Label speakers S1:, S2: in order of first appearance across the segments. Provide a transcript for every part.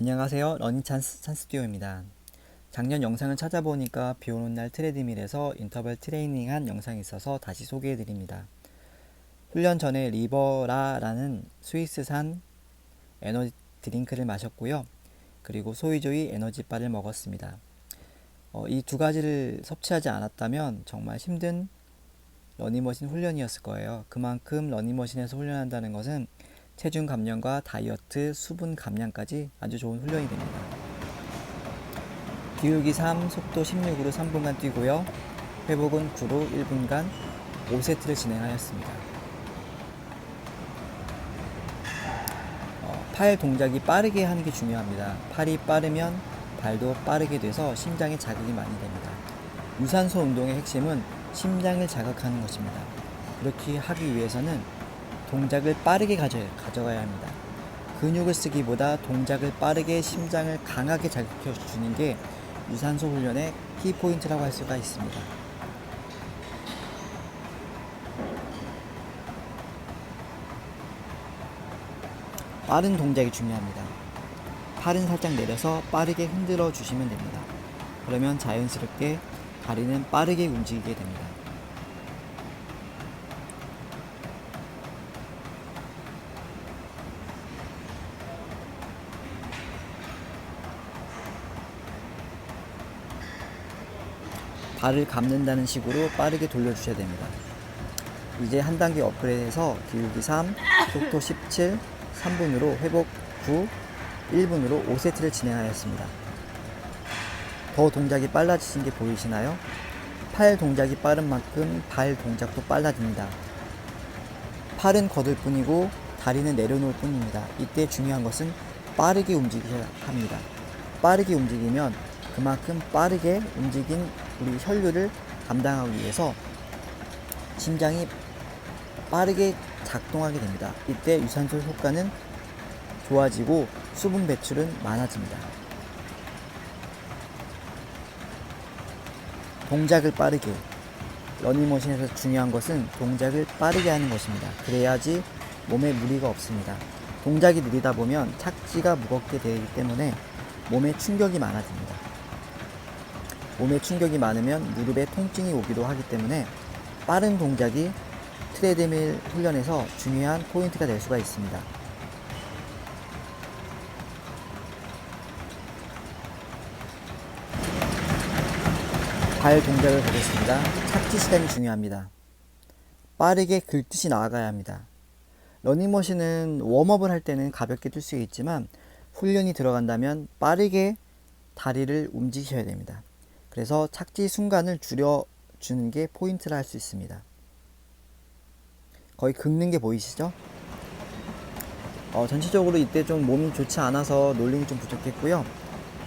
S1: 안녕하세요. 러닝 찬스 찬스듀오입니다. 작년 영상을 찾아보니까 비 오는 날 트레드밀에서 인터벌 트레이닝 한 영상이 있어서 다시 소개해 드립니다. 훈련 전에 리버라라는 스위스산 에너지 드링크를 마셨고요. 그리고 소이조이 에너지바를 먹었습니다. 어, 이두 가지를 섭취하지 않았다면 정말 힘든 러닝머신 훈련이었을 거예요. 그만큼 러닝머신에서 훈련한다는 것은 체중 감량과 다이어트, 수분 감량까지 아주 좋은 훈련이 됩니다. 기울기 3, 속도 16으로 3분간 뛰고요. 회복은 9로 1분간 5세트를 진행하였습니다. 어, 팔 동작이 빠르게 하는 게 중요합니다. 팔이 빠르면 발도 빠르게 돼서 심장에 자극이 많이 됩니다. 유산소 운동의 핵심은 심장을 자극하는 것입니다. 그렇게 하기 위해서는 동작을 빠르게 가져, 가져가야 합니다. 근육을 쓰기보다 동작을 빠르게 심장을 강하게 자극해 주는 게 유산소 훈련의 키포인트라고 할 수가 있습니다. 빠른 동작이 중요합니다. 팔은 살짝 내려서 빠르게 흔들어 주시면 됩니다. 그러면 자연스럽게 다리는 빠르게 움직이게 됩니다. 발을 감는다는 식으로 빠르게 돌려주셔야 됩니다. 이제 한 단계 업그레이드해서 기울기 3, 속도 17, 3분으로 회복 9, 1분으로 5세트를 진행하였습니다. 더 동작이 빨라지신 게 보이시나요? 팔 동작이 빠른 만큼 발 동작도 빨라집니다. 팔은 걷을 뿐이고 다리는 내려놓을 뿐입니다. 이때 중요한 것은 빠르게 움직여야 합니다. 빠르게 움직이면 그만큼 빠르게 움직인 우리 혈류를 감당하기 위해서 심장이 빠르게 작동하게 됩니다. 이때 유산소 효과는 좋아지고 수분 배출은 많아집니다. 동작을 빠르게 러닝머신에서 중요한 것은 동작을 빠르게 하는 것입니다. 그래야지 몸에 무리가 없습니다. 동작이 느리다 보면 착지가 무겁게 되기 때문에 몸에 충격이 많아집니다. 몸에 충격이 많으면 무릎에 통증이 오기도 하기 때문에 빠른 동작이 트레드밀 훈련에서 중요한 포인트가 될 수가 있습니다. 발 동작을 보겠습니다. 착지 시간이 중요합니다. 빠르게 긁듯이 나아가야 합니다. 러닝머신은 웜업을 할 때는 가볍게 뛸 수 있지만 훈련이 들어간다면 빠르게 다리를 움직이셔야 됩니다. 그래서 착지 순간을 줄여주는 게 포인트라 할 수 있습니다. 거의 긁는 게 보이시죠? 어, 전체적으로 이때 좀 몸이 좋지 않아서 놀림이 좀 부족했고요.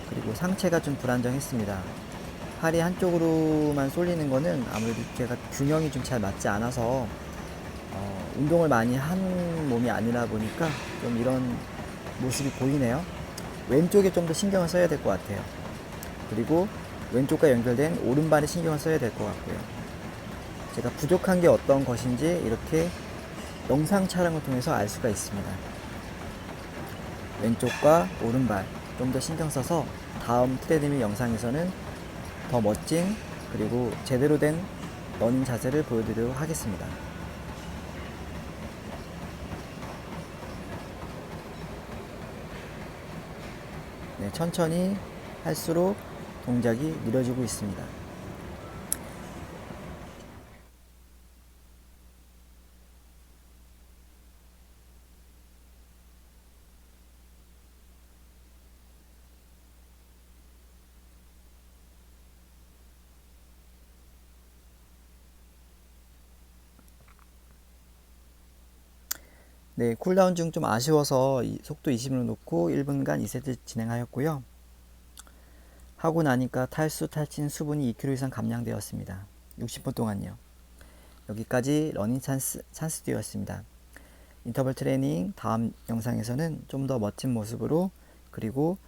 S1: 그리고 상체가 좀 불안정했습니다. 팔이 한쪽으로만 쏠리는 거는 아무래도 제가 균형이 좀 잘 맞지 않아서 어, 운동을 많이 한 몸이 아니라 보니까 좀 이런 모습이 보이네요. 왼쪽에 좀 더 신경을 써야 될 것 같아요. 그리고 왼쪽과 연결된 오른발에 신경을 써야 될 것 같고요. 제가 부족한 게 어떤 것인지 이렇게 영상 촬영을 통해서 알 수가 있습니다. 왼쪽과 오른발 좀 더 신경 써서 다음 트레드밀 영상에서는 더 멋진 그리고 제대로 된 러닝 자세를 보여드리도록 하겠습니다. 네, 천천히 할수록 동작이 느려지고 있습니다. 네, 쿨다운 중 좀 아쉬워서 이 속도 20으로 놓고 1분간 2세트 진행하였고요. 하고 나니까 탈수, 탈진, 수분이 2kg 이상 감량되었습니다. 60분 동안요. 여기까지 러닝 찬스, 찬스 듀였습니다. 인터벌 트레이닝 다음 영상에서는 좀 더 멋진 모습으로 그리고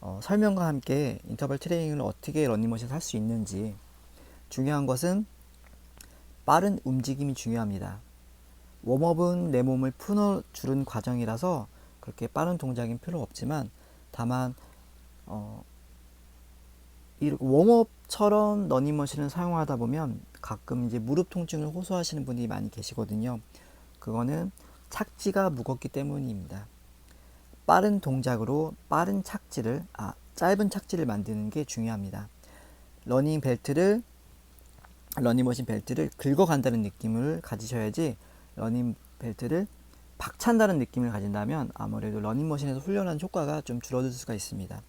S1: 어, 설명과 함께 인터벌 트레이닝을 어떻게 러닝머신에서 할 수 있는지 중요한 것은 빠른 움직임이 중요합니다. 웜업은 내 몸을 풀어 주는 과정이라서 그렇게 빠른 동작인 필요 없지만 다만 어, 이 웜업처럼 러닝머신을 사용하다 보면 가끔 이제 무릎 통증을 호소하시는 분이 많이 계시거든요. 그거는 착지가 무겁기 때문입니다. 빠른 동작으로 빠른 착지를 아 짧은 착지를 만드는 게 중요합니다. 러닝 벨트를 러닝머신 벨트를 긁어간다는 느낌을 가지셔야지 러닝 벨트를 박찬다는 느낌을 가진다면 아무래도 러닝머신에서 훈련한 효과가 좀 줄어들 수가 있습니다.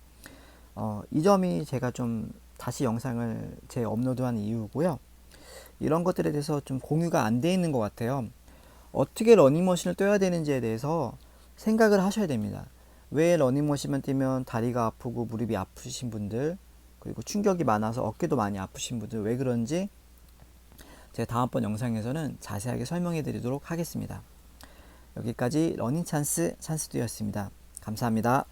S1: 어, 이 점이 제가 좀 다시 영상을 재업로드한 이유고요. 이런 것들에 대해서 좀 공유가 안 돼 있는 것 같아요. 어떻게 러닝머신을 떠야 되는지에 대해서 생각을 하셔야 됩니다. 왜 러닝머신만 뛰면 다리가 아프고 무릎이 아프신 분들 그리고 충격이 많아서 어깨도 많이 아프신 분들 왜 그런지 제가 다음번 영상에서는 자세하게 설명해 드리도록 하겠습니다. 여기까지 러닝 찬스 찬스도였습니다. 감사합니다.